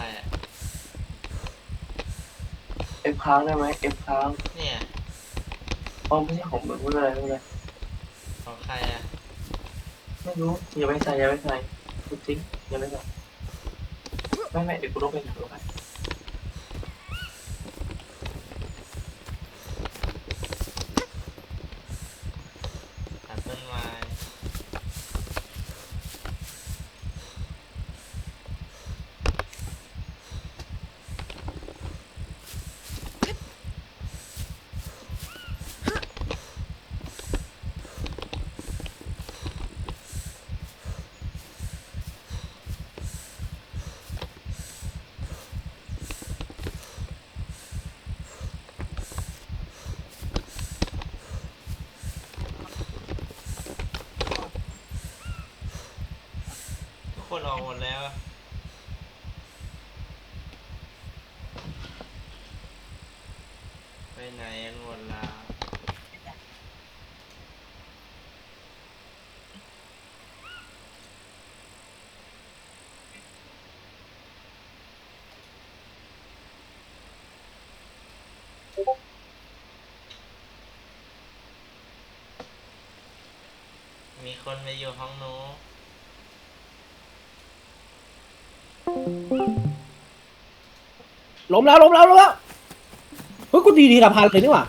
รอะเอฟค้างได้ไหมเอฟค้างเนี่ยอ๋อไม่ใช่ของมึงไม่เป็นไรไม่เป็นไรของใครอะไม่รู้อย่าไปใส่อย่าไปใส่กูทิ้งอย่าไปใส่ไม่ไม่เดี๋ยวกูต้องไปหาลงไป ตัดต้นไม้ ทุกคนออกหมดแล้วไปไหนกันหมดแล้วมีคนไปอยู่ห้องนู้น ล้มแล้วล้มแล้วล้มแล้วเฮ้ยกูดีทีละพันเลยนี่หว่า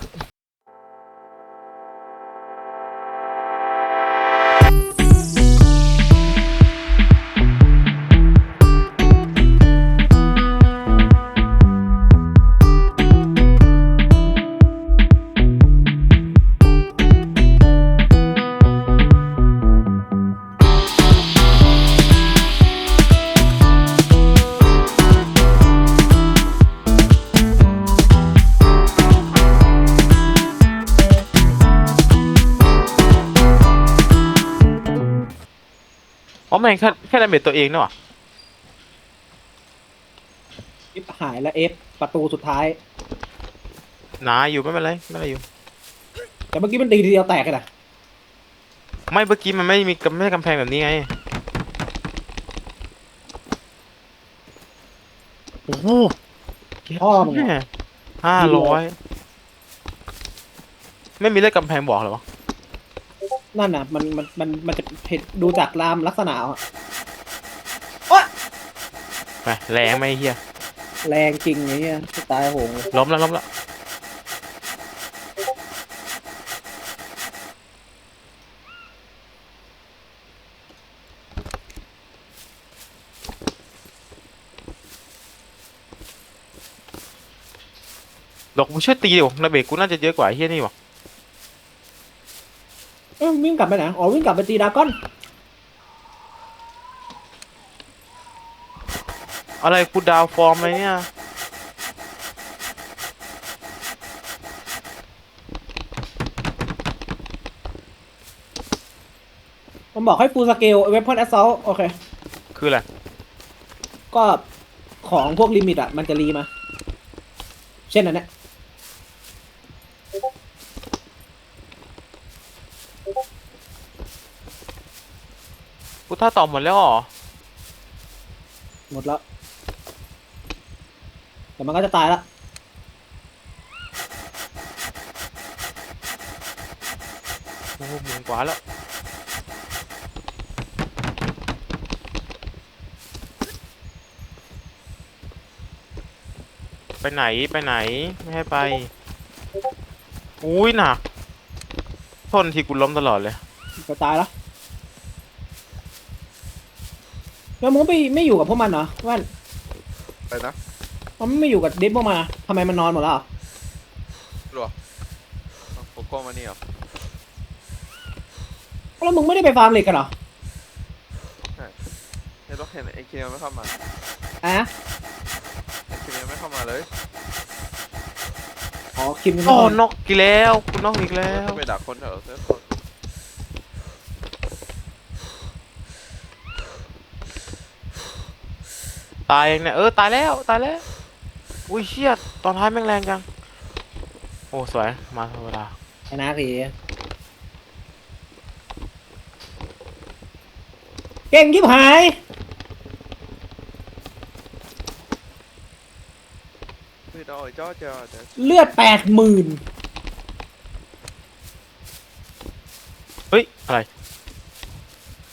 ม่งแค่แค่ดาเมจตัวเองเนอะเอฟหายแล้วเอฟประตูสุดท้ายหนาอยู่ไม่เป็นไรไม่เป็นไรอยู่ แต่เมื่อกี้มันตีทีเดียวแตกเลยนะไม่เมื่อกี้มันไม่มีกำไม่ใช่กำแพงแบบนี้ไงโอ้โหพ่อมึงอะ ห้าร้อยไม่มีเลขกำแพงบอกเหรอวะ นั่นน่ะมันมันมันมันจะเห็นดูจากรามลักษณะอะโอ๊ยไปแรงไหมไอ้เฮียแรงจริงไอ้เนี่ยตายโหงเลยล้มแล้วล้มแล้วดอกกูช่วยตีดิวระเบิดกูน่าจะเยอะกว่าไอ้เฮียนี่วะเอ้ย วิ่งกลับไปไหน อ๋อ วิ่งกลับไปตีดราก้อน อะไรกูดาวฟอร์มอะไรเนี่ย มันบอกให้ฟูลสเกลเว p อนแอสซอลโอเค คืออะไร ก็ของพวกลิมิตอะ มันจะรีมา เช่นอันเนี้ย กูท่าต่อหมดแล้วเหรอหมดแล้วแต่มันก็จะตายละโอ้โหหมื่นกว่าแล้วไปไหนไปไหนไม่ให้ไป อุ้ยหนักทนทีกูล้มตลอดเลย จะตายแล้ว แล้วมึงไม่ไม่อยู่กับพวกมันเหรอแว่นไปนะมันไม่อยู่กับเดฟพวกมันอะทำไมมันนอนหมดแล้วอะหรอเอาโกโก้มานี่เหรอแล้วมึงไม่ได้ไปฟาร์มเหล็กกันเหรอเห็นรถเห็นไอ้เคไม่เข้ามาอะไอ้เคยังไม่เข้ามาเลยอ๋อคิมโอ้นกอีกแล้วกูนกอีกแล้วจะไปดักคนแถวเซิร์ฟคน ตายยังเนี่ยเออตายแล้วตายแล้วอุ้ยเชี่ยตอนท้ายแม่งแรงจังโอ้สวยมาธรรมดาชนะทีเก่งยิบหาย thì rồi cho chờ để เลือดแปดหมื่นเฮ้ยอะไร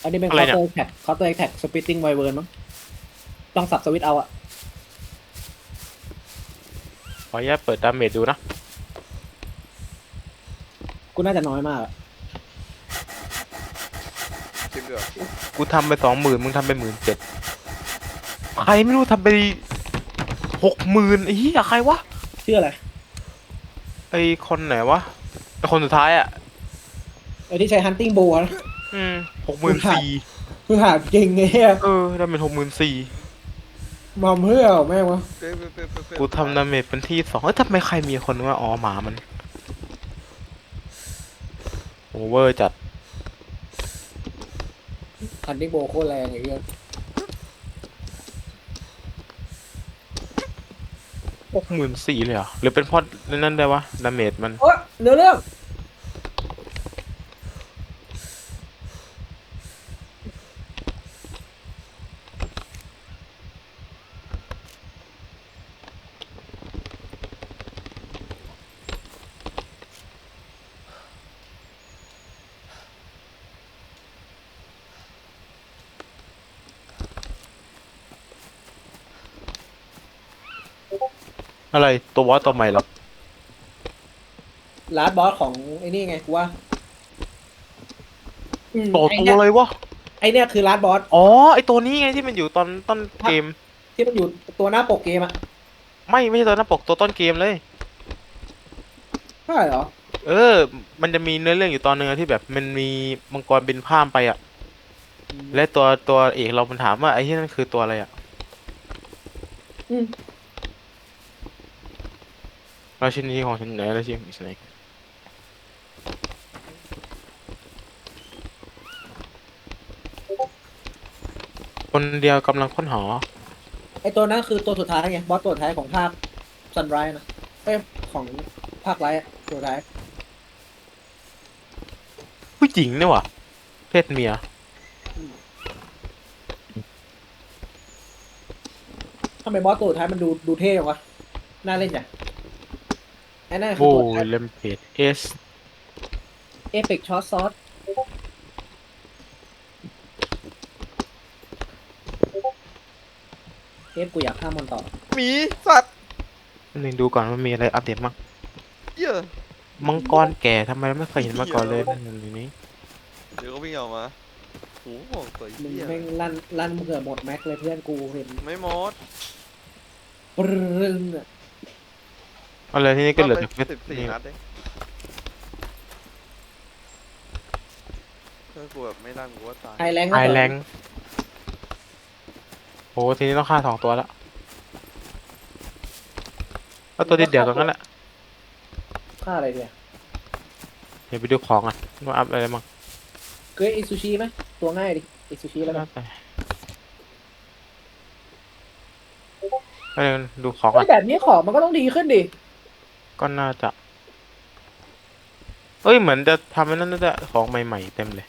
อันนี้เป็นอะไรเคาน์เนี่ย เตอร์แท็กเคาน์เตอร์แท็กสปิตติ้งไวเวิร์นมั้ง ต้องสับสวิตช์เอาอะขออนุญาตเปิดดาเมจดูนะ กูน่าจะน้อยมากอะ tìm được กูทำไปสองหมื่นมึงทำไปหมื่นเจ็ดใครไม่รู้ทำไปหกหมื่นไอ้เหี้ยใครวะ ชื่ออะไรไอ้คนไหนวะไอ้คนสุดท้ายอะ ไอ้ที่ใช้ฮันติ n งโบนะ อืมหกหมื่นสี่คือหาเก่งไงเฮียเออได้เป็นหกหมื่นสี่ มาเพื่อแม่งวะ Phê, phê, phê, phê, phê. กูทำดาเมจเป็นที่สองเอ้ยทำไมใครมีคนว่าอ๋อหมามันโอเวอร์จัดฮันติ n งโบโคตรแรงไอ้เหี้ยหกหมื่นสี่เลยเหรอหรือเป็นเพราะนั่นได้วะดาเมจมัน โอ้เนื้อเรื่อง อะไรตัววอสตัวใหม่เหรอลาสบอสของไอ้นี่ไงกูว่าอืมตัวไอ้ตัวเนี่ยเลยวะ ไอเนี่ยคือลาสบอสอ๋อไอตัวนี้ไงที่มันอยู่ตอนต้นเกม ที่มันอยู่ตัวหน้าปกเกมอะไม่ไม่ใช่ตัวหน้าปกตัวต้นเกมเลย ใช่เหรอ เออ มันจะมีเนื้อเรื่องอยู่ตอนนึงอะที่แบบมันมีมังกรบินข้ามไปอะ และตัวตัวเอกเรามันถามว่าไอ้ที่นั่นคือตัวอะไรอะ อืม ราชินีของฉันไหนราชินีของฉันไหนคนเดียวกำลังค้นหาไอตัวนั้นคือตัวสุดท้ายไงบอสตัวสุดท้ายของภาคซันไรนะเอ้ยของภาคไรอะตัวสุดท้ายผู้หญิงเนี่ยว่ะเพศเมียทำไมบอสตัวสุดท้ายมันดูดูเท่จังวะน่าเล่นจัง ไอ้นั่นคือโอ้ตัวสุดท้ายเลมเพจเอสเอฟเฟกช็อตซอสเอฟกูอยากฆ่ามันต่อ Mí, sạt หนึ่งดูก่อนว่ามีอะไรอัปเดตมั้ง Yeah มังกรแก่ทำไมเราไม่เคยเห็นมาก่อนเลยนั่นอยู่นี้ Đừng có biết nào mà Ủa, còn tùy มึง yeah แม่งลั่นลั่นเผื่อหมดแม็กเลยเพื่อนกูเห็น Mấy mốt ปรึงอะ อะไรที่นี่ก็เหลือ Nó แต่ phải เพชร tìm xỉ นี่ nát đấy Thôi, của mấy lần của ไฮ tài แรงไฮแรงโอ้ทีนี้ต้องฆ่าสองตัวแล้วก็ตัวเดียวตรงนั้นแหละฆ่าอะไรเนี่ยเดี๋ยวไปดูของอะว่าอัพอะไรมั่งเกรดอิซูชิไหมตัวง่ายดิอิซูชิแล้วกันแล้วแต่ไปเดี๋ยวดูของเฮ้อะยแบบนี้ของมันก็ต้องดีขึ้นดิ ก็น่าจะ เอ้ย เหมือนจะทำให้นั่นน่าจะของใหม่ ๆ เต็มเลย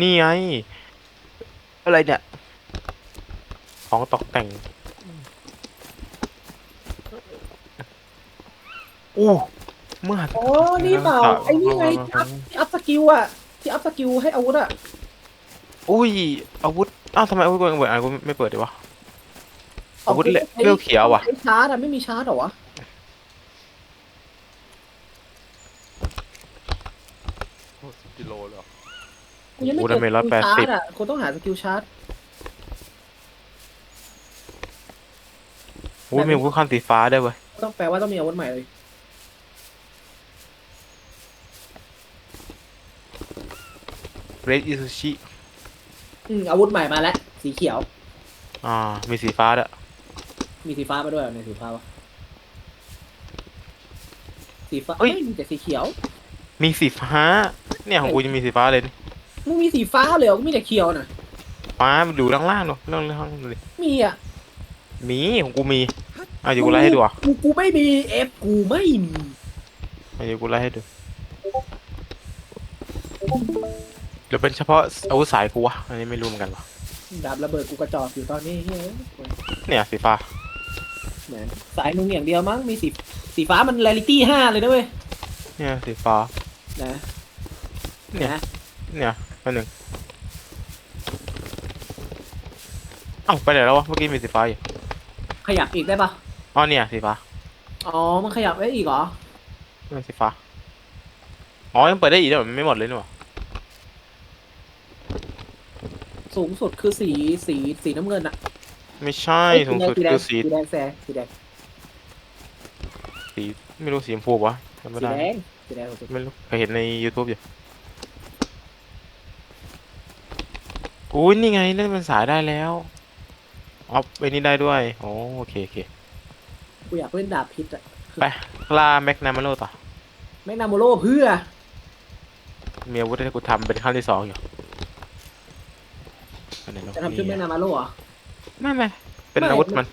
นี่ไง อะไรเนี่ย ของตกแต่งอู้เมื่ออ๋อ นี่เปล่า ไอ้นี่ไงที่อัพที่อัพสกิลอะที่อัพสกิลให้อาวุธอะอุ้ย อาวุธ อ้าวทำไมอาวุธกูยังเปิดอะกูไม่เปิดดีวะ อาวุธเลเวลเขียวว่ะใช้ชาร์จอะไม่มีชาร์จเหรอวะ Ủa, kilo rồi กูยังไม่โอ้เจอดาเมจสกิลชาร์จ180 อะกูต้องหาสกิลชาร์จ อุ้ยมีอาวุธขั้นสีฟ้าได้วยเว้ยต้องแปลว่าต้องมีอาวุธใหม่เลย เรดอิซูชิอืมอาวุธใหม่มาแล้ว สีเขียว อ่ามีสีฟ้าด้วย มีสีฟ้ามาด้วยเหรอในสีฟ้าวะสีฟ้าเอ้ยไม่มีแต่สีเขียวมีสีฟ้า เนี่ยของกูจะมีสีฟ้าเลยนี่มึงมีสีฟ้าเลยเหรอกูมีแต่เขียวน่ะ ฟ้ามันดูล่างๆดูล่างๆดูดิมีอะมีของกูมีอะเดี๋ยวกูไล่ให้ดูอะกูกูไม่มีเอฟกูไม่มีอะเดี๋ยวกูไล่ให้ดูเดี๋ยวเป็นเฉพาะอาวุธสายกูวะอันนี้ไม่รู้เหมือนกันวะดาบระเบิดกูกระจอกอยู่ตอนนี้เฮ้ยเนี่ยสีฟ้า แหมสายมึงอย่างเดียวมั้งมีสีสีฟ้ามันเรลิตี้ห้าเลยนะเว้ยเนี่ยสีฟ้า นะเนี่ย นะเนี่ยอันหนึ่งเอ้าไปไหนแล้ววะเมื่อกี้มีสีฟ้าอยู่ขยับอีกได้ปะอ๋อเนี่ยสีฟ้าอ๋อมันขยับได้อีกเหรอเนี่ยสีฟ้าอ๋อยังเปิดได้อีกแต่มันไม่หมดเลยนี่หว่าสูงสุดคือสีสีสีน้ำเงินอะ ไม่ใช่เอ้ยสูงสุดแดคือสีสีแดงแซสีแดงสีไม่รู้สีชมพูวะจำไม่สีได้แดงสีแดงสุดไม่รู้เคยเห็นใน YouTube อยู่อุ้ยนี่ไงเล่นเป็นสายได้แล้วออฟไอ้นี่ได้ด้วยโอ้โอเคโอเคกูอยากเล่นดาบพิษอะไปล่าแม็กนามาโลต่อแมกนาโมโลเพื่อมีอาวุธให้กูทำเป็นขั้นที่สองอยู่อันไหนเนจะทำชุดแมกนามาโลเหรอ ไม่ไม่เป็นไม่อาวุธมัน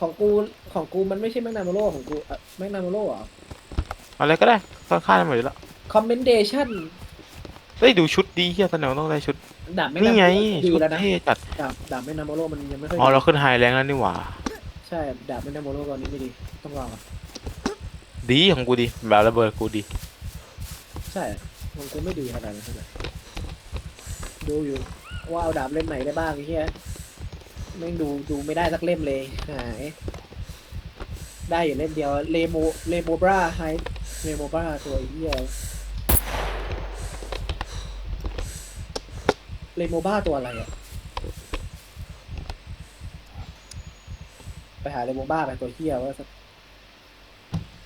ของกูของกูมันไม่ใช่แมกนาโมโลของกูเอ่อแมกนาโมโลเหรออะไรก็ได้ก็ค่าได้หมดอยู่แล้วคอมเมนเดชันเฮ้ยดูชุดดีเฮียตอนไหนต้องได้ชุด ดาบแมกนี่นาโมไง โลดีชุดแล้วนะเท่จัด ดาบดาบแมกนาโมโลมันยังไม่ค่อยอ๋อดีเราขึ้นไฮแรงแล้วนี่หว่า ใช่ดาบแมกนาโมโลตอนนี้ไม่ดีต้องรอก่อนดีของกูดี แบบระเบิดกูดี ใช่ของกูไม่ดีขนาดนั้นเท่าไหร่ดูอยู่ว่าเอาดาบเล่มไหนได้บ้างไอ้เฮีย แม่งดูดูไม่ได้สักเล่มเลยหายได้อยู่เล่มเดียวเลโมเลโมบราไฮเลโมบราตัวอ้เฮียเลโมบ้าตัวอะไรอะไปหาเลโมบ้าไปตัวเฮียว่าสัก